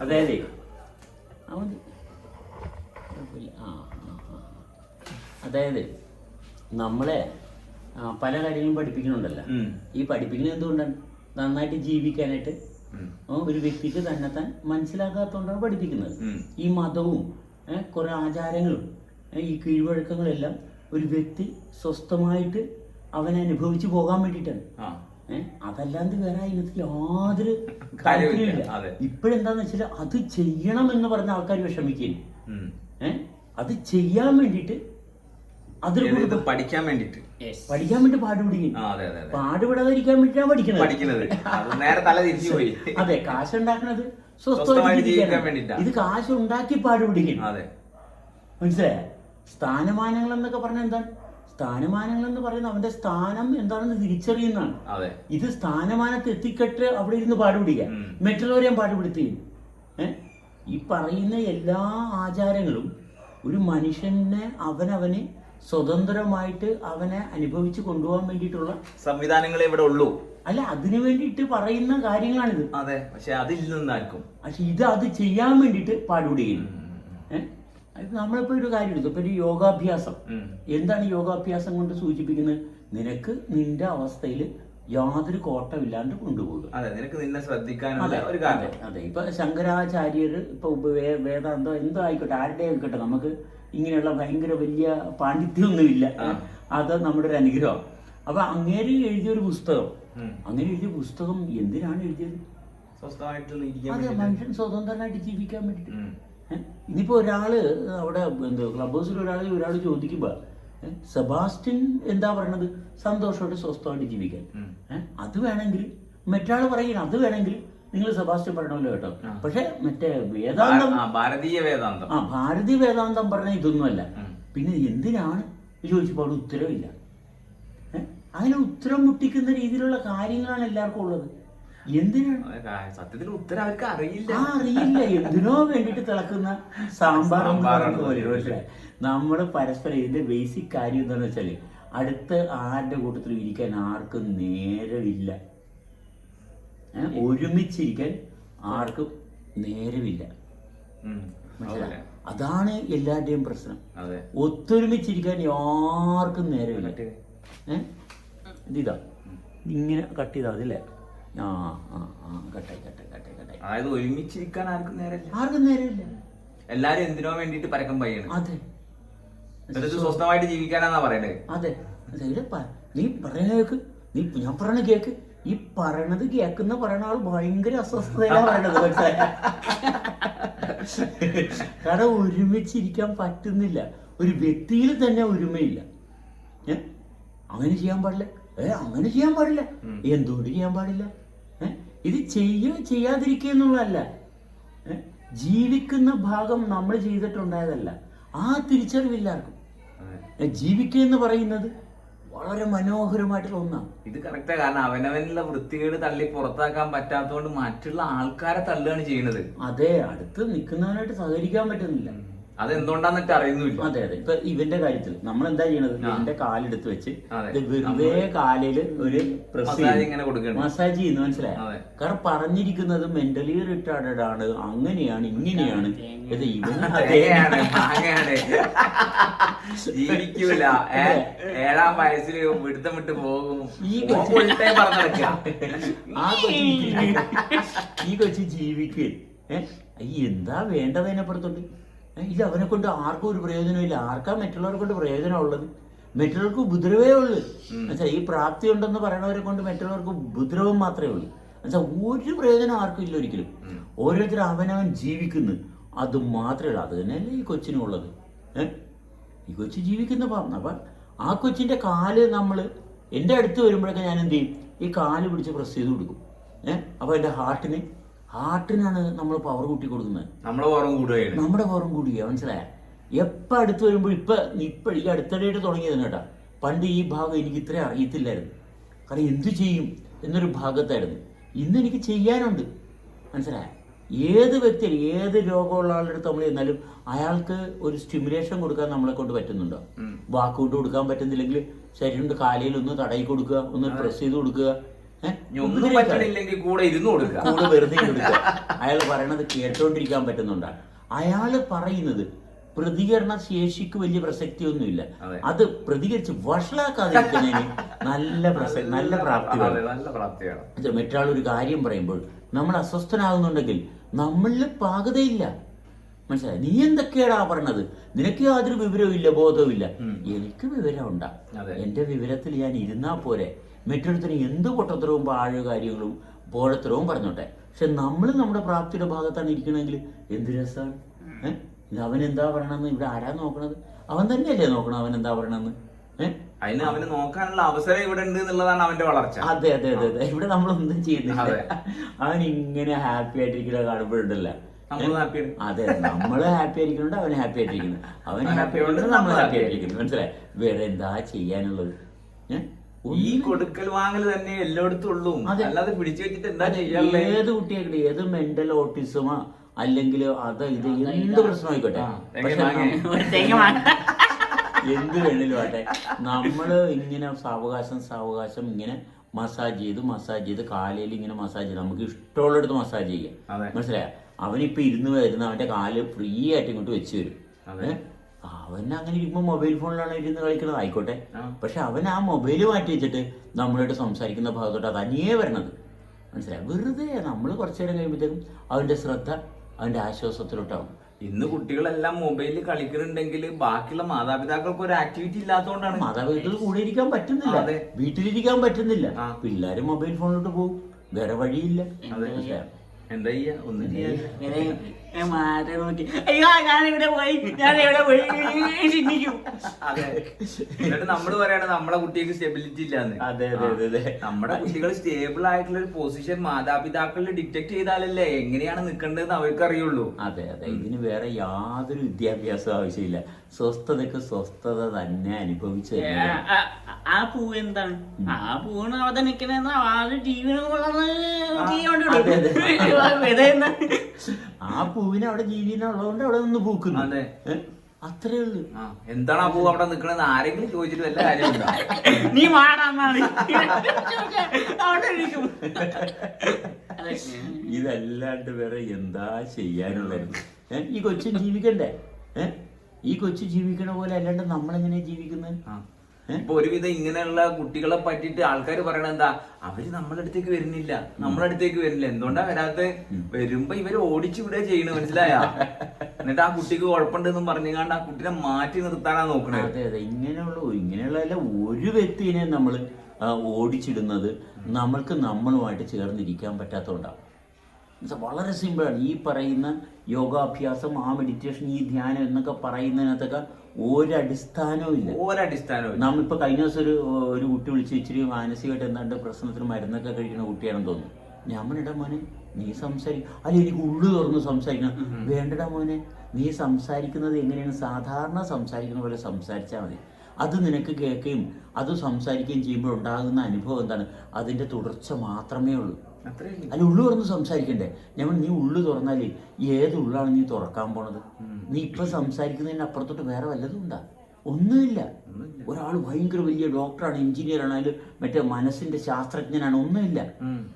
അതായത്. അതായത് നമ്മളെ പല കാര്യങ്ങളും പഠിപ്പിക്കുന്നുണ്ടല്ലോ. ഈ പഠിപ്പിക്കുന്നത് എന്തുകൊണ്ടാണ് നന്നായിട്ട് ജീവിക്കാനായിട്ട് ഒരു വ്യക്തിക്ക് തന്നെ താൻ മനസ്സിലാക്കാത്തതുകൊണ്ടാണ് പഠിപ്പിക്കുന്നത് ഈ മതവും കുറെ ആചാരങ്ങളും ഈ കീഴ്വഴക്കങ്ങളെല്ലാം ഒരു വ്യക്തി സ്വസ്ഥമായിട്ട് അവനെ അനുഭവിച്ചു പോകാൻ വേണ്ടിയിട്ടാണ്. അതല്ലാണ്ട് വേറെ അതിനകത്ത് യാതൊരു കാര്യമില്ല. ഇപ്പോഴെന്താന്ന് വെച്ചാൽ അത് ചെയ്യണം എന്ന് പറഞ്ഞ ആൾക്കാർ വിഷമിക്കുന്നു. ഏഹ് അത് ചെയ്യാൻ വേണ്ടിട്ട് അതിൽ പഠിക്കാൻ വേണ്ടിട്ട് പഠിക്കാൻ വേണ്ടി പാടുപിടിക്കും പാടുപെടാതിരിക്കാൻ വേണ്ടിട്ടാണ് പഠിക്കുന്നത്. പഠിക്കുന്നത്. അത് നേരെ തല തിരിച്ചു പോയി. അതെ കാശ് ഉണ്ടാക്കുന്നത്. ഇത് കാശ് ഉണ്ടാക്കി പാടുപിടിക്കും അതെ. മനസ്സിലായ? സ്ഥാനമാനങ്ങൾ എന്നൊക്കെ പറഞ്ഞ എന്താണ്? സ്ഥാനമാനങ്ങൾ എന്ന് പറയുന്നത് അവന്റെ സ്ഥാനം എന്താണെന്ന് തിരിച്ചറിയുന്നതാണ്. ഇത് സ്ഥാനമാനത്ത് എത്തിക്കെട്ട് അവിടെ ഇരുന്ന് പാടുപിടിക്കുക. മറ്റുള്ളവരെ മറ്റുള്ളവരെയും പാടുപിടുത്തുകയും ഈ പറയുന്ന എല്ലാ ആചാരങ്ങളും ഒരു മനുഷ്യനെ അവനവന് സ്വതന്ത്രമായിട്ട് അവനെ അനുഭവിച്ച് കൊണ്ടുപോകാൻ വേണ്ടിയിട്ടുള്ള സംവിധാനങ്ങളെ ഇവിടെ ഉള്ളൂ. അല്ല അതിനു വേണ്ടിയിട്ട് പറയുന്ന കാര്യങ്ങളാണിത്. അതെ പക്ഷെ അതിൽ നിന്നായിരിക്കും. പക്ഷെ ഇത് അത് ചെയ്യാൻ വേണ്ടിയിട്ട് പാടുപിടിക്കുന്നു. ഏഹ് നമ്മളിപ്പോൾ ഒരു കാര്യം എടുത്തു. ഇപ്പൊ ഒരു യോഗാഭ്യാസം. എന്താണ് യോഗാഭ്യാസം കൊണ്ട് സൂചിപ്പിക്കുന്നത്? നിനക്ക് നിന്റെ അവസ്ഥയിൽ യാതൊരു കോട്ടമില്ലാണ്ട് കൊണ്ടുപോകുക അതെ നിനക്ക് നിന്നെ ശ്രദ്ധിക്കാനുള്ള ഒരു കാര്യം കാരണം അതെ. ഇപ്പൊ ശങ്കരാചാര്യർ ഇപ്പൊ വേദാന്തോ എന്തോ ആയിക്കോട്ടെ ആരുടെ ആയിക്കോട്ടെ നമുക്ക് ഇങ്ങനെയുള്ള ഭയങ്കര വലിയ പാണ്ഡിത്യമൊന്നുമില്ല അത് നമ്മുടെ ഒരു അനുഗ്രഹം. അപ്പൊ അങ്ങേര് എഴുതിയൊരു പുസ്തകം. അങ്ങനെ എഴുതിയ പുസ്തകം എന്തിനാണ് എഴുതിയത്? സ്വസ്ഥമായിട്ട് ഇരിക്കാൻ അതെ. മനുഷ്യൻ സ്വതന്ത്രനായിട്ട് ജീവിക്കാൻ വേണ്ടിയിട്ട് ഉം. ഒരാൾ അവിടെ എന്തോ ക്ലബ് ഹൗസിൽ ഒരാൾ ഒരാൾ ചോദിക്കുമ്പോൾ സെബാസ്റ്റിൻ സെബാസ്റ്റ്യൻ എന്താ പറയണത്? സന്തോഷമായിട്ട് സ്വസ്ഥമായിട്ട് ജീവിക്കാൻ? അത് വേണമെങ്കിൽ മറ്റാൾ പറയണം അത് വേണമെങ്കിൽ നിങ്ങൾ സെബാസ്റ്റ്യൻ പറയണമല്ലോ കേട്ടോ. പക്ഷെ മറ്റേ വേദാന്തം ആ ഭാരതീയ വേദാന്തം. ആ ഭാരതീയ വേദാന്തം പറഞ്ഞ ഇതൊന്നുമല്ല. പിന്നെ എന്തിനാണ് ചോദിച്ചപ്പോൾ അവിടെ ഉത്തരവില്ല? അതിന് അങ്ങനെ ഉത്തരം മുട്ടിക്കുന്ന രീതിയിലുള്ള കാര്യങ്ങളാണ് എല്ലാവർക്കും ഉള്ളത്. എന്തിനാണ് സത്യത്തിൽ ഉത്തരം അവർക്ക് അറിയില്ല. അറിയില്ല. എന്തിനോ വേണ്ടിട്ട് തിളക്കുന്ന സാമ്പാർ? നമ്മൾ പരസ്പരം ഇതിന്റെ ബേസിക് കാര്യം എന്താണെന്ന് വെച്ചാൽ അടുത്ത് ആരുടെ കൂട്ടത്തിൽ ഇരിക്കാൻ ആർക്കും നേരമില്ല? ഒരുമിച്ചിരിക്കാൻ ആർക്കും നേരമില്ല. അതാണ് എല്ലാവരുടെയും പ്രശ്നം. ഒത്തൊരുമിച്ചിരിക്കാൻ ആർക്കും നേരമില്ല. ഏഹ് ഏ? ഇതാ ഇങ്ങനെ കട്ട് ചെയ്താൽ മതി അല്ലേ? ആ ആ ആ. അതായത് ഒരുമിച്ചിരിക്കാൻ ആർക്കും നേരമില്ല. ആർക്കും നേരമില്ല. എല്ലാരും എന്തിനോ വേണ്ടിട്ട് പരക്കം പയ്യാണ് അതെ. എന്നിട്ട് സ്വസ്ഥമായിട്ട് ജീവിക്കാനാന്നാ പറയണ്ടേ അതെ. നീ പറയണ കേക്ക് നീ ഞാൻ പറയണ കേക്ക് ഈ പറയണത് കേക്കുന്ന പറയണ ആൾ ഭയങ്കര അസ്വസ്ഥതയിലാണ് പറയണത് മനസ്സിലായ? കാരണം ഒരുമിച്ചിരിക്കാൻ പറ്റുന്നില്ല. ഒരു വ്യക്തിയിൽ തന്നെ ഒരുമയില്ല. ഏ? അങ്ങനെ ചെയ്യാൻ പാടില്ല. ഏ അങ്ങനെ ചെയ്യാൻ പാടില്ല. എന്തുകൊണ്ട് ചെയ്യാൻ പാടില്ല? ഇത് ചെയ്യുക ചെയ്യാതിരിക്കുക എന്നുള്ളതല്ല ജീവിക്കുന്ന ഭാഗം നമ്മൾ ചെയ്തിട്ടുണ്ടായതല്ല. ആ തിരിച്ചറിവില്ലാർക്കും. ജീവിക്കുക എന്ന് പറയുന്നത് വളരെ മനോഹരമായിട്ടുള്ള ഒന്നാണ് ഇത് കറക്റ്റാ കാരണം അവനവനുള്ള വൃത്തികേട് തള്ളി പുറത്താക്കാൻ പറ്റാത്തതുകൊണ്ട് മറ്റുള്ള ആൾക്കാരെ തള്ളുകയാണ് ചെയ്യുന്നത്. അതെ അടുത്ത് നിൽക്കുന്നവനായിട്ട് സഹകരിക്കാൻ പറ്റുന്നില്ല. അതെന്തുകൊണ്ടാന്നിട്ട് അറിയുന്നില്ല അതെ അതെ. ഇപ്പൊ ഇവന്റെ കാര്യത്തിൽ നമ്മൾ എന്താ ചെയ്യണത് ഇവന്റെ കാലെടുത്ത് വെച്ച്. ഇത് വെറുതെ കാലിൽ ഒരു പ്രസ് മസാജ് ഇങ്ങനെ കൊടുക്കണം മസാജ് ചെയ്യുന്നു മനസ്സിലായോ. കാരണം പറഞ്ഞിരിക്കുന്നത് മെന്റലി റിട്ടാർഡഡ് ആണ്. അങ്ങനെയാണ് ഇങ്ങനെയാണ്. ഇത് ജീവിക്കൂല. ഏഴാം വയസ്സിൽ വിടുത്തം വിട്ട് പോകും. ഈ കൊച്ചു-. ആ കൊച്ചു ഈ കൊച്ചു എന്താ വേണ്ടതിനപ്പുറത്തുണ്ട് ഏ, ഇത് അവനെ കൊണ്ട് ആർക്കും ഒരു പ്രയോജനമില്ല ആർക്കാ മറ്റുള്ളവരെ കൊണ്ട് പ്രയോജനം ഉള്ളത് മറ്റുള്ളവർക്ക് ഉപദ്രവേ ഉള്ളൂ. എന്നുവെച്ചാൽ ഈ പ്രാപ്തി ഉണ്ടെന്ന് പറയണവരെ കൊണ്ട് മറ്റുള്ളവർക്ക് ഉപദ്രവം മാത്രമേ ഉള്ളൂ. എന്നുവെച്ചാൽ ഒരു പ്രയോജനം ആർക്കും ഇല്ല ഒരിക്കലും. ഓരോരുത്തർ അവനവൻ ജീവിക്കുന്നു. അത് മാത്രമേ ഉള്ളൂ. അത് തന്നെയല്ലേ ഈ കൊച്ചിനും ഉള്ളത്. ഏഹ് ഈ കൊച്ചു ജീവിക്കുന്ന പാമ്പ് അപ്പം ആ കൊച്ചിന്റെ കാൽ നമ്മൾ എന്റെ അടുത്ത് വരുമ്പോഴൊക്കെ ഞാൻ എന്ത് ചെയ്യും? ഈ കാൽ പിടിച്ച് പ്രസ് ചെയ്ത് കൊടുക്കും. ഏഹ് അപ്പോൾ എന്റെ ഹാർട്ടിന് ഹാർട്ടിനാണ് നമ്മൾ പവർ കൂട്ടി കൊടുക്കുന്നത്. നമ്മുടെ പവറും കൂടുകയാണ്. നമ്മുടെ പവറും കൂടുക മനസ്സിലായ? എപ്പോൾ അടുത്ത് വരുമ്പോൾ ഇപ്പം ഇപ്പം ഈ അടുത്തിടെയായിട്ട് തുടങ്ങിയതാണ് കേട്ടാ. പണ്ട് ഈ ഭാഗം എനിക്ക് ഇത്ര അറിയത്തില്ലായിരുന്നു. കാരണം എന്തു ചെയ്യും എന്നൊരു ഭാഗത്തായിരുന്നു. ഇന്ന് എനിക്ക് ചെയ്യാനുണ്ട്. മനസ്സിലായ? ഏത് വ്യക്തി ഏത് രോഗമുള്ള ആളുടെ അടുത്ത് നമ്മൾ ചെന്നാലും അയാൾക്ക് ഒരു സ്റ്റിമുലേഷൻ കൊടുക്കാൻ നമ്മളെ കൊണ്ട് പറ്റുന്നുണ്ടോ? വാക്കുകൊണ്ട് കൊടുക്കാൻ പറ്റുന്നില്ലെങ്കിൽ ശരീരം കൊണ്ട് കാലയിൽ ഒന്ന് തടയി കൊടുക്കുക ഒന്ന് പ്രസ് ചെയ്ത് കൊടുക്കുക ഒന്നും. പറ്റണില്ലെങ്കിൽ കൂടെ ഇരുന്ന് കൊടുക്കുക. കൂടെ വെറുതെ കൊടുക്കുക. അയാൾ പറയണത് കേട്ടോണ്ടിരിക്കാൻ പറ്റുന്നുണ്ടാ. അയാൾ പറയുന്നത് പ്രതികരണ ശേഷിക്ക് വലിയ പ്രസക്തിയൊന്നുമില്ല. അതെ. അത് പ്രതികരിച്ച് വഷളാക്കാതിരിക്കുന്നതിന് നല്ല പ്രസക്തി നല്ല പ്രാപ്തി നല്ല പ്രാപ്തിയാണ്. മറ്റൊരാൾ ഒരു കാര്യം പറയുമ്പോൾ നമ്മൾ അസ്വസ്ഥനാകുന്നുണ്ടെങ്കിൽ നമ്മളിൽ പാകതയില്ല. മനസ്സിലായി? നീ എന്തൊക്കെയാടാ പറഞ്ഞത്? നിനക്ക് യാതൊരു വിവരവും ഇല്ല ബോധവും ഇല്ല. എനിക്ക് വിവരം ഉണ്ടാ. എന്റെ വിവരത്തിൽ ഞാൻ ഇരുന്നാ പോരെ. മറ്റൊരുത്തിന് എന്ത് പൊട്ടത്തരവും പാഴ് കാര്യങ്ങളും പോഴത്തരവും പറഞ്ഞോട്ടെ. പക്ഷെ നമ്മൾ നമ്മുടെ പ്രാപ്തിയുടെ ഭാഗത്താണ് ഇരിക്കണമെങ്കിൽ എന്ത് രസമാണ് ഏഹ് ഇത് അവൻ എന്താ പറയണമെന്ന് ഇവിടെ ആരാ നോക്കണത്? അവൻ തന്നെയല്ലേ നോക്കണം അവൻ എന്താ പറയണമെന്ന് ഏഹ് അതിന് അവന് നോക്കാനുള്ള അവസരം ഇവിടെ ഉണ്ട് എന്നുള്ളതാണ് അവന്റെ വളർച്ച. അതെ അതെ അതെ അതെ. ഇവിടെ നമ്മളൊന്നും ചെയ്യുന്നില്ല. അതെ. അവൻ ഇങ്ങനെ ഹാപ്പി ആയിട്ടിരിക്കുന്ന കാണുമ്പോഴുണ്ടല്ല നമ്മൾ അതെ നമ്മൾ ഹാപ്പി ആയിരിക്കുന്നുണ്ട് അവൻ ഹാപ്പി ആയിട്ടിരിക്കുന്നു. അവൻ ഹാപ്പി ആയതുകൊണ്ട് നമ്മൾ നമ്മൾ ഹാപ്പി ആയിരിക്കുന്നു. ആയിട്ടിരിക്കുന്നു മനസ്സിലായി? വേറെ എന്താ ചെയ്യാനുള്ളത്? ഏ? ഈ കൊടുക്കൽ വാങ്ങൽ തന്നെ എല്ലായിടത്തും ഉള്ളൂ അല്ലാതെ പിടിച്ചു വെച്ചിട്ട് എന്താ അതെ, ചെയ്യാനുള്ളത് ഏത് കുട്ടിയാണ് ഏത് മെന്റൽ ഓട്ടിസമോ അല്ലെങ്കിൽ അത് ഇത് എന്ത് പ്രശ്നമായിക്കോട്ടെ. എന്ത് വേണേലും ആട്ടെ നമ്മൾ ഇങ്ങനെ സാവകാശം സാവകാശം ഇങ്ങനെ മസാജ് ചെയ്ത് മസാജ് ചെയ്ത് കാലയിൽ ഇങ്ങനെ മസാജ് ചെയ്ത് നമുക്ക് ഇഷ്ടമുള്ളിടത്ത് മസാജ് ചെയ്യാം. മനസ്സിലായ? അവനിപ്പോ ഇരുന്ന് വരുന്ന അവന്റെ കാൽ ഫ്രീ ആയിട്ട് ഇങ്ങോട്ട് വെച്ച് വരും? അവൻ അങ്ങനെ ഇരിക്കുമ്പോൾ മൊബൈൽ ഫോണിലാണ് ഇരുന്ന് കളിക്കുന്നത് ആയിക്കോട്ടെ. പക്ഷെ അവൻ ആ മൊബൈൽ മാറ്റി വെച്ചിട്ട് നമ്മളോട് സംസാരിക്കുന്ന ഭാഗത്തോട്ട് തനിയേ വരണത്. മനസ്സിലായി? വെറുതെ നമ്മൾ കുറച്ചു നേരം കഴിയുമ്പോഴത്തേക്കും അവന്റെ ശ്രദ്ധ അവന്റെ ആശ്വാസത്തിലോട്ടാവും. ഇന്ന് കുട്ടികളെല്ലാം മൊബൈലിൽ കളിക്കുന്നുണ്ടെങ്കിൽ ബാക്കിയുള്ള മാതാപിതാക്കൾക്ക് ഒരു ആക്ടിവിറ്റി ഇല്ലാത്തതുകൊണ്ടാണ് മാതാപിതാക്കൾ കൂടെ ഇരിക്കാൻ പറ്റുന്നില്ല. വീട്ടിലിരിക്കാൻ പറ്റുന്നില്ല. ആ. പിള്ളേര് മൊബൈൽ ഫോണിലോട്ട് പോകും വേറെ വഴിയില്ല. അതെ. എന്താ ചെയ്യാ ഒന്നും ഇങ്ങനെ ഞാൻ നോക്കി അയ്യോ ഞാൻ ഇവിടെ പോയി. ഞാൻ ഇവിടെ പോയി ചിന്തിക്കും. അതെ എന്നിട്ട് നമ്മൾ പറയാണ് നമ്മളെ കുട്ടിക്ക് സ്റ്റെബിലിറ്റി ഇല്ലാന്ന്. അതെ, അതെ, അതെ. നമ്മുടെ കുട്ടികൾ സ്റ്റേബിൾ ആയിട്ടുള്ള ഒരു പൊസിഷൻ മാതാപിതാക്കളിൽ ഡിറ്റക്ട് ചെയ്താലല്ലേ എങ്ങനെയാണ് നിൽക്കേണ്ടതെന്ന് അവർക്ക് അറിയുള്ളൂ അതെ അതെ. ഇതിന് വേറെ യാതൊരു വിദ്യാഭ്യാസം ആവശ്യമില്ല. സ്വസ്ഥതയ്ക്ക് സ്വസ്ഥത തന്നെ അനുഭവിച്ചു ആ, ആ, ആ പൂവ് എന്താണ്? ആ പൂവിന് അവിടെ നിൽക്കുന്ന ആൾ ജീവനും അതെ. വിതയെന്ന് ആ പൂവിനെ അവിടെ ജീവിനുള്ളതുകൊണ്ട് അവിടെ നിന്ന് പൂക്കുന്നു. അതെ. അത്രേ ഉള്ളൂ. എന്താണ് ആ പൂ അവിടെ നിക്കണെന്ന് ആരെങ്കിലും ചോദിച്ചിട്ട് വല്ല കാര്യമുണ്ടോ? നീ മാടാന്നാണ് അവിടെ ഇരിക്കും. ഇതല്ലാണ്ട് വേറെ എന്താ ചെയ്യാനുള്ളത്? ഈ കൊച്ചു ജീവിക്കണ്ടേ? ഏ? ഈ കൊച്ചു ജീവിക്കണ പോലെ അല്ലാണ്ട് നമ്മളെങ്ങനെ ജീവിക്കുന്നത്? ഇപ്പൊ ഒരുവിധം ഇങ്ങനെയുള്ള കുട്ടികളെ പറ്റിട്ട് ആൾക്കാർ പറയണ എന്താ? അവർ നമ്മളടുത്തേക്ക് വരുന്നില്ല. നമ്മളടുത്തേക്ക് വരുന്നില്ല. എന്തുകൊണ്ടാ വരാത്ത? വരുമ്പോ ഇവർ ഓടിച്ചു വിടുക ചെയ്യണ മനസ്സിലായ? എന്നിട്ട് ആ കുട്ടിക്ക് കുഴപ്പമുണ്ടെന്നും പറഞ്ഞുകൊണ്ട് ആ കുട്ടിനെ മാറ്റി നിർത്താനാ നോക്കണത് അതെ അതെ. ഇങ്ങനെയുള്ള ഇങ്ങനെയുള്ള ഒരു വ്യക്തിനെ നമ്മൾ ഓടിച്ചിടുന്നത് നമ്മൾക്ക് നമ്മളുമായിട്ട് ചേർന്നിരിക്കാൻ പറ്റാത്തതുകൊണ്ടാണ് വളരെ സിമ്പിളാണ് ഈ പറയുന്ന യോഗാഭ്യാസം ആ മെഡിറ്റേഷൻ ഈ ധ്യാനം എന്നൊക്കെ പറയുന്നതിനകത്തൊക്കെ ഒരടിസ്ഥാനവും ഇല്ല. ഒരടിസ്ഥാനവും നാം ഇപ്പൊ കഴിഞ്ഞ ദിവസം ഒരു ഒരു കുട്ടി വിളിച്ച് ഇച്ചിരി മാനസികമായിട്ട് എന്താണ്ട് പ്രശ്നത്തിന് മരുന്നൊക്കെ കഴിക്കുന്ന കുട്ടിയാണെന്ന് തോന്നുന്നു. ഞാൻ പറഞ്ഞിടാ മോനെ നീ സംസാരിക്കും അല്ല എനിക്ക് ഉള്ളു തുറന്ന് സംസാരിക്കണം. വേണ്ടടാ മോനെ നീ സംസാരിക്കുന്നത് എങ്ങനെയാണ്? സാധാരണ സംസാരിക്കുന്ന പോലെ സംസാരിച്ചാൽ മതി. അത് നിനക്ക് കേൾക്കുകയും അത് സംസാരിക്കുകയും ചെയ്യുമ്പോൾ ഉണ്ടാകുന്ന അനുഭവം എന്താണ്? അതിന്റെ തുടർച്ച മാത്രമേ ഉള്ളൂ. അല്ല ഉള്ളു തുറന്ന് സംസാരിക്കണ്ടേ? ഞാൻ നീ ഉള്ളു തുറന്നാൽ ഏത് ഉള്ളാണ് നീ തുറക്കാൻ പോണത്? നീ ഇപ്പൊ സംസാരിക്കുന്നതിന് അപ്പുറത്തോട്ട് വേറെ വല്ലതും ഉണ്ടാ? ഒന്നുമില്ല. ഒരാൾ ഭയങ്കര വലിയ ഡോക്ടറാണ് എഞ്ചിനീയറാണ് അതിൽ മറ്റേ മനസ്സിന്റെ ശാസ്ത്രജ്ഞനാണ് ഒന്നുമില്ല.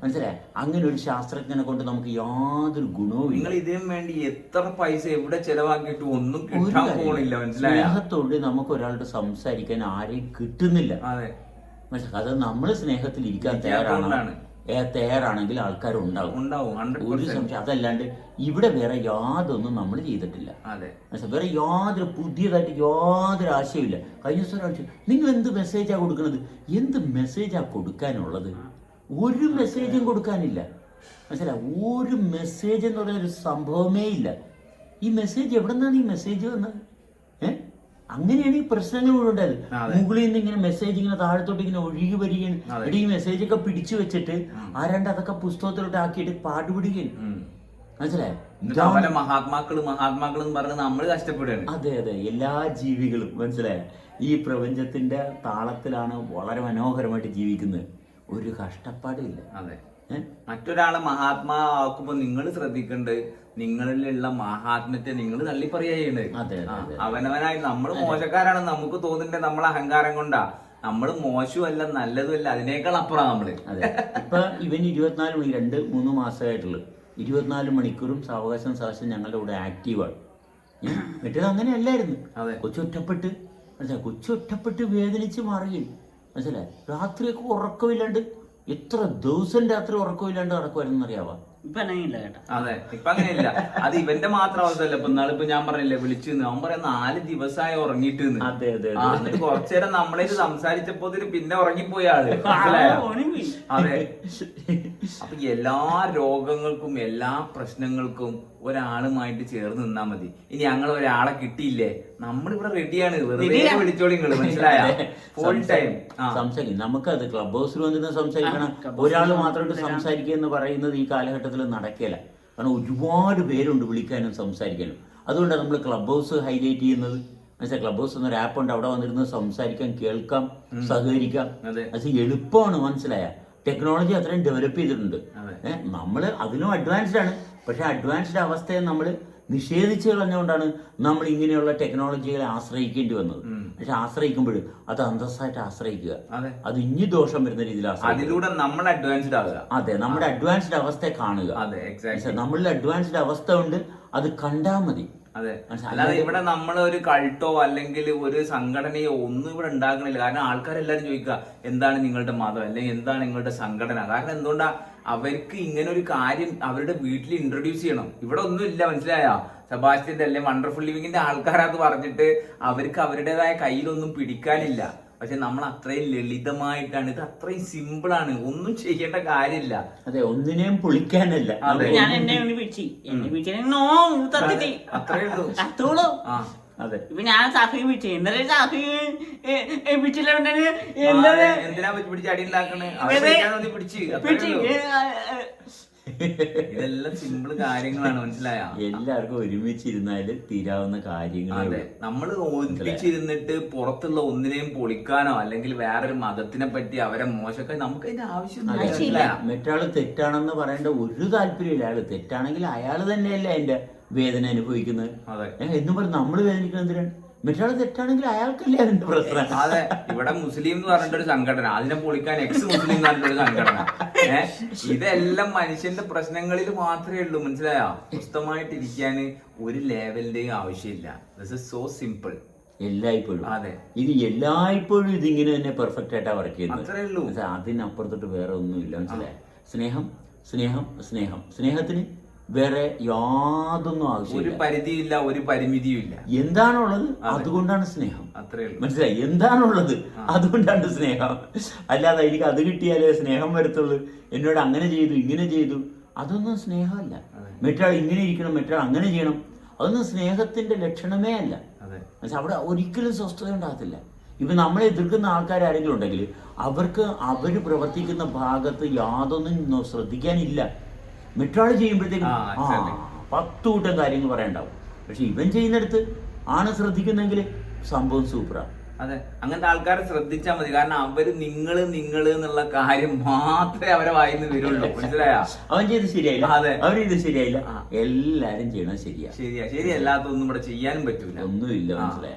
മനസ്സിലായ? അങ്ങനെ ഒരു ശാസ്ത്രജ്ഞനെ കൊണ്ട് നമുക്ക് യാതൊരു ഗുണവും നിങ്ങൾ ഇതിനു വേണ്ടി എത്ര പൈസ എവിടെ ചെലവാക്കിയിട്ട് ഒന്നും കിട്ടാൻ പോണില്ല സ്നേഹത്തോട് നമുക്ക് ഒരാളോട് സംസാരിക്കാൻ ആരെയും കിട്ടുന്നില്ല. അതെ. മനസ്സിലായി? അത് നമ്മൾ സ്നേഹത്തിൽ ഇരിക്കാൻ തയ്യാറാണ്. തയ്യാറാണെങ്കിൽ ആൾക്കാർ ഉണ്ടാവും. ഉണ്ടാവും ഒരു സംശയം. അതല്ലാണ്ട് ഇവിടെ വേറെ യാതൊന്നും നമ്മൾ ചെയ്തിട്ടില്ല. അതെ? വേറെ യാതൊരു പുതിയതായിട്ട് യാതൊരു ആശയമില്ല കഴിഞ്ഞ ദിവസം ഒരാഴ്ച നിങ്ങൾ എന്ത് മെസ്സേജാ കൊടുക്കുന്നത് എന്ത് മെസ്സേജാ കൊടുക്കാനുള്ളത്? ഒരു മെസ്സേജും കൊടുക്കാനില്ല. മനസ്സിലായി? ഒരു മെസ്സേജ് എന്ന് പറയുന്ന ഒരു സംഭവമേ ഇല്ല. ഈ മെസ്സേജ് എവിടെ നിന്നാണ് ഈ മെസ്സേജ് വന്നത്? അങ്ങനെയാണ് ഈ പ്രശ്നങ്ങൾ മുഴുവൻ. മുകളിൽ നിന്ന് ഇങ്ങനെ മെസ്സേജ് ഇങ്ങനെ താഴത്തോട്ട് ഇങ്ങനെ ഒഴുകി വരികയാണ് അതെ. ഈ മെസ്സേജ് ഒക്കെ പിടിച്ചു വെച്ചിട്ട് ആരാണ്ട് അതൊക്കെ പുസ്തകത്തിലോട്ട് ആക്കിയിട്ട് പാടുപിടിക്കുകയാണ് ഉം. മനസ്സിലായോ? മഹാത്മാക്കൾ മഹാത്മാക്കൾ എന്ന് പറഞ്ഞ് നമ്മൾ കഷ്ടപ്പെടുകയാണ്. അതെ അതെ. എല്ലാ ജീവികളും മനസ്സിലായ? ഈ പ്രപഞ്ചത്തിന്റെ താളത്തിലാണ് വളരെ മനോഹരമായിട്ട് ജീവിക്കുന്നത്. ഒരു കഷ്ടപ്പാടില്ല അതെ. മറ്റൊരാളെ മറ്റൊരാളെ മഹാത്മാവാക്കുമ്പോ നിങ്ങൾ ശ്രദ്ധിക്കേണ്ടത് നിങ്ങളിലുള്ള മഹാത്മ്യത്തെ നിങ്ങൾ തള്ളി. അവനവനായി നമ്മൾ മോശക്കാരാണ്. നമുക്ക് തോന്നുന്നുണ്ട് നമ്മളെ അഹങ്കാരം കൊണ്ടാ. നമ്മൾ മോശമല്ല നല്ലതുമല്ല അതിനേക്കാൾ അപ്പുറം നമ്മൾ. അതെ. ഇപ്പൊ ഇവൻ ഇരുപത്തിനാല് മണി രണ്ട് മൂന്ന് മാസമായിട്ടുള്ളു. ഇരുപത്തിനാല് മണിക്കൂറും സാവകാശം സാവകാശം ഞങ്ങളുടെ കൂടെ ആക്റ്റീവാണ്. മറ്റേത് അങ്ങനെയല്ലായിരുന്നു. അതെ. കൊച്ചൊറ്റപ്പെട്ട് മനസ്സിലായി? കൊച്ചൊറ്റപ്പെട്ട് വേദനിച്ച് മാറുകയും മനസ്സിലായി? രാത്രിയൊക്കെ ഉറക്കമില്ലാണ്ട് എത്ര ദിവസം രാത്രി ഉറക്കമില്ലാണ്ട് നടക്കുമായിരുന്നു അറിയാവാ അതെ ഇപ്പൊ അങ്ങനെയില്ല. അത് ഇവന്റെ മാത്രം അവസ്ഥയല്ല. ഇപ്പൊ ഇന്നാളിപ്പോ ഞാൻ പറഞ്ഞില്ലേ വിളിച്ചു അവൻ പറയാം നാല് ദിവസമായി അതെ. എന്നിട്ട് കുറച്ചേരം നമ്മളെ സംസാരിച്ചപ്പോ പിന്നെ ഉറങ്ങിപ്പോയ ആൾ. അതെ. അപ്പൊ എല്ലാ രോഗങ്ങൾക്കും എല്ലാ പ്രശ്നങ്ങൾക്കും ഒരാളുമായിട്ട് ചേർന്ന് നിന്നാ മതി. ഇനി ഞങ്ങൾ ഒരാളെ കിട്ടിയില്ലേ? നമ്മളിവിടെ റെഡിയാണ് വെറുതെ. വിളിച്ചോളി നിങ്ങൾ മനസ്സിലായ? ഫുൾ ടൈം സംസാരിക്കും നമുക്കത് ക്ലബ് ഹൗസിൽ വന്നിട്ട് സംസാരിക്കണം ഒരാൾ മാത്രമായിട്ട് സംസാരിക്കുക എന്ന് പറയുന്നത് ഈ കാലഘട്ടത്തിൽ നടക്കില്ല. കാരണം ഒരുപാട് പേരുണ്ട് വിളിക്കാനും സംസാരിക്കാനും. അതുകൊണ്ടാണ് നമ്മൾ ക്ലബ് ഹൗസ് ഹൈലൈറ്റ് ചെയ്യുന്നത്. മനസ്സിലായി? ക്ലബ് ഹൗസ് എന്നൊരു ആപ്പ് ഉണ്ട്. അവിടെ വന്നിരുന്ന് സംസാരിക്കാം കേൾക്കാം സഹകരിക്കാം. അതെ. എളുപ്പമാണ് മനസ്സിലായ? ടെക്നോളജി അത്രയും ഡെവലപ്പ് ചെയ്തിട്ടുണ്ട്. നമ്മൾ അതിനും അഡ്വാൻസ്ഡ് ആണ്. പക്ഷെ അഡ്വാൻസ്ഡ് അവസ്ഥയെ നമ്മൾ നിഷേധിച്ചു കളഞ്ഞുകൊണ്ടാണ് നമ്മൾ ഇങ്ങനെയുള്ള ടെക്നോളജികളെ ആശ്രയിക്കേണ്ടി വന്നത്. പക്ഷെ ആശ്രയിക്കുമ്പോൾ അത് അന്തസ്സായിട്ട് ആശ്രയിക്കുക. അതെ. ഇനി ദോഷം വരുന്ന രീതിയിൽ അതിലൂടെ നമ്മൾ അഡ്വാൻസ്ഡ് ആവുക അതെ നമ്മുടെ അഡ്വാൻസ്ഡ് അവസ്ഥയെ കാണുക. നമ്മളിൽ അഡ്വാൻസ്ഡ് അവസ്ഥ ഉണ്ട് അത് കണ്ടാൽ മതി. അതെ. അല്ലാതെ ഇവിടെ നമ്മൾ ഒരു കൾട്ടോ അല്ലെങ്കിൽ ഒരു സംഘടനയോ ഒന്നും ഇവിടെ ഉണ്ടാക്കണില്ല. കാരണം ആൾക്കാരെല്ലാരും ചോദിക്കുക എന്താണ് നിങ്ങളുടെ മതം? അല്ലെങ്കിൽ എന്താണ് നിങ്ങളുടെ സംഘടന? കാരണം എന്തുകൊണ്ടാ അവർക്ക് ഇങ്ങനെ ഒരു കാര്യം അവരുടെ വീട്ടിൽ ഇൻട്രൊഡ്യൂസ് ചെയ്യണം. ഇവിടെ ഒന്നും ഇല്ല മനസ്സിലായ? സെബാസ്റ്റ്യന്റെ അല്ലെ വണ്ടർഫുൾ ലിവിങ്ങിന്റെ ആൾക്കാരത് പറഞ്ഞിട്ട് അവർക്ക് അവരുടേതായ കയ്യിലൊന്നും പിടിക്കാനില്ല. പക്ഷെ നമ്മൾ അത്രയും ലളിതമായിട്ടാണ് ഇത് അത്രയും സിമ്പിൾ ആണ് ഒന്നും ചെയ്യേണ്ട കാര്യമില്ല. അതെ ഒന്നിനെയും പൊളിക്കാനല്ല. അതെ. ഞാൻ എന്നെ വിളിച്ചു എന്നെ വിളിച്ചു അത്രേ ഉള്ളൂ. അതെ. ഇപ്പൊ ഞാൻ സാഫി വിളിച്ചു. ഇന്നലെ സാഫി വിളിച്ചില്ല ആ, എന്താ അതെ. എന്തിനാ പറ്റി പിടിച്ച് അടി ഉണ്ടാക്കണേ? പിടിച്ച്? ഇതെല്ലാം സിമ്പിൾ കാര്യങ്ങളാണ് മനസ്സിലായ? എല്ലാവർക്കും ഒരുമിച്ചിരുന്നാൽ തീരാവുന്ന കാര്യങ്ങൾ അതെ. നമ്മൾ ഒന്നിച്ചിരുന്നിട്ട് പുറത്തുള്ള ഒന്നിനെയും പൊളിക്കാനോ അല്ലെങ്കിൽ വേറൊരു മതത്തിനെ പറ്റി അവരെ മോശമൊക്കെ നമുക്ക് അതിന്റെ ആവശ്യം മറ്റാൾ തെറ്റാണെന്ന് പറയേണ്ട ഒരു താല്പര്യമില്ല. അയാൾ തെറ്റാണെങ്കിൽ അയാൾ തന്നെയല്ലേ അതിന്റെ വേദന അനുഭവിക്കുന്നത്. അതെ. എന്നും പറഞ്ഞ് നമ്മൾ വേദനിക്കുന്നത് എന്തിനാണ് മറ്റൊരാൾ തെറ്റാണെങ്കിൽ അയാൾക്കല്ലേ അതിന്റെ പ്രശ്നം. അതെ ഇവിടെ മുസ്ലിം എന്ന് പറഞ്ഞിട്ട് ഒരു സംഘടന അതിനെ പൊളിക്കാൻ എക്സ് മുസ്ലിം എന്ന് പറഞ്ഞിട്ടൊരു സംഘടന. ഇതെല്ലാം മനുഷ്യന്റെ പ്രശ്നങ്ങളിൽ മാത്രമേ ഉള്ളൂ മനസ്സിലായോ? സ്വസ്ഥമായിട്ടിരിക്കാൻ ഒരു ലെവലിന്റെയും ആവശ്യമില്ല. ദിസ് ഇസ് സോ സിമ്പിൾ എല്ലായ്പ്പോഴും. അതെ. ഇത് എല്ലായ്പ്പോഴും ഇതിങ്ങനെ തന്നെ പെർഫെക്റ്റ് ആയിട്ടാ വർക്ക് ചെയ്യുന്നത്. അത്രേ ഉള്ളൂ. മനസ്സിലായോ? അതിനപ്പുറത്തോട്ട് വേറെ ഒന്നുമില്ല മനസ്സിലായി? സ്നേഹം സ്നേഹം സ്നേഹം. സ്നേഹത്തിന് വേറെ യാതൊന്നും ഒരു ആവശ്യമില്ല പരിധിയില്ല ഒരു പരിമിതിയും ഇല്ല എന്താണുള്ളത് അതുകൊണ്ടാണ് സ്നേഹം. അത്രേ ഉള്ളൂ. മനസ്സിലായി? എന്താണുള്ളത്? അതുകൊണ്ടാണ് സ്നേഹം. അല്ലാതെ എനിക്ക് അത് കിട്ടിയാലേ സ്നേഹം വരത്തുള്ളൂ. എന്നോട് അങ്ങനെ ചെയ്തു ഇങ്ങനെ ചെയ്തു. അതൊന്നും സ്നേഹമല്ല. മറ്റാൾ ഇങ്ങനെ ഇരിക്കണം മറ്റാൾ അങ്ങനെ ചെയ്യണം. അതൊന്നും സ്നേഹത്തിന്റെ ലക്ഷണമേ അല്ല. പക്ഷെ അവിടെ ഒരിക്കലും സ്വസ്ഥത ഉണ്ടാകത്തില്ല. ഇപ്പൊ നമ്മളെ എതിർക്കുന്ന ആൾക്കാർ ആരെങ്കിലും ഉണ്ടെങ്കിൽ അവർക്ക് അവർ പ്രവർത്തിക്കുന്ന ഭാഗത്ത് യാതൊന്നും ശ്രദ്ധിക്കാനില്ല. മറ്റാൾ ചെയ്യുമ്പോഴത്തേക്കും. പത്ത് കൂട്ടം കാര്യങ്ങൾ പറയണ്ടാവും പക്ഷെ ഇവൻ ചെയ്യുന്നിടത്ത് ആണ് ശ്രദ്ധിക്കുന്നെങ്കിൽ സംഭവം സൂപ്പറാണ് അതെ അങ്ങനത്തെ ആൾക്കാരെ ശ്രദ്ധിച്ചാൽ മതി. കാരണം അവർ നിങ്ങൾ നിങ്ങൾ എന്നുള്ള കാര്യം മാത്രമേ അവരെ വായിന്ന് വരുള്ളൂ. മനസ്സിലായോ? അവൻ ചെയ്ത് ശരിയായില്ല. അതെ. അവർ ചെയ്ത് ശരിയായില്ല. എല്ലാരും ചെയ്യണം ശരിയാ. ശരിയാ. ശരി അല്ലാത്തൊന്നും ഇവിടെ ചെയ്യാനും പറ്റൂല. ഒന്നുമില്ല. മനസ്സിലായ?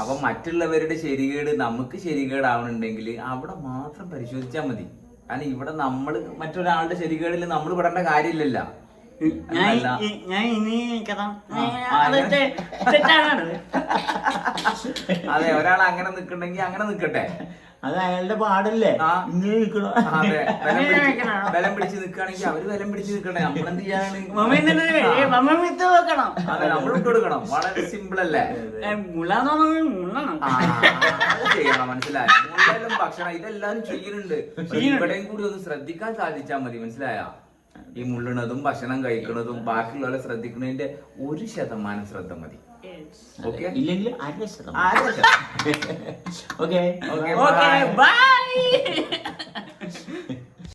അപ്പൊ മറ്റുള്ളവരുടെ ശരികേട് നമുക്ക് ശരികേടാവണുണ്ടെങ്കിൽ അവിടെ മാത്രം പരിശോധിച്ചാൽ മതി. കാരണം ഇവിടെ നമ്മൾ മറ്റൊരാളുടെ ശരികളിൽ നമ്മൾ പെടേണ്ട കാര്യമില്ലല്ല. ഞാൻ ഇനി അത് ഒരാൾ അങ്ങനെ നിക്കണ്ടെങ്കിൽ അങ്ങനെ നിക്കട്ടെ. അത് അയാളുടെ പാടല്ലേ? ബലം പിടിച്ച് നിക്കുകയാണെങ്കിൽ അവർ ബലം പിടിച്ച് നിക്കട്ടെ നമ്മളെന്ത് മമ്മ വിത്ത് വെക്കണം. അതെ നമ്മൾ ഇട്ട് കൊടുക്കണം. വളരെ സിമ്പിൾ അല്ലേ? ചെയ്യണം മനസ്സിലായ? മുള്ളലും ഭക്ഷണം ഇതെല്ലാം ചെയ്യുന്നുണ്ട്. ഇവിടെയും കൂടി ഒന്ന് ശ്രദ്ധിക്കാൻ സാധിച്ചാൽ മതി മനസ്സിലായ? ഈ മുള്ളണതും ഭക്ഷണം കഴിക്കുന്നതും ബാക്കിയുള്ളവരെ ശ്രദ്ധിക്കുന്നതിന്റെ ഒരു ശതമാനം ശ്രദ്ധ മതി. Okay. Okay. Okay. Okay. Bye.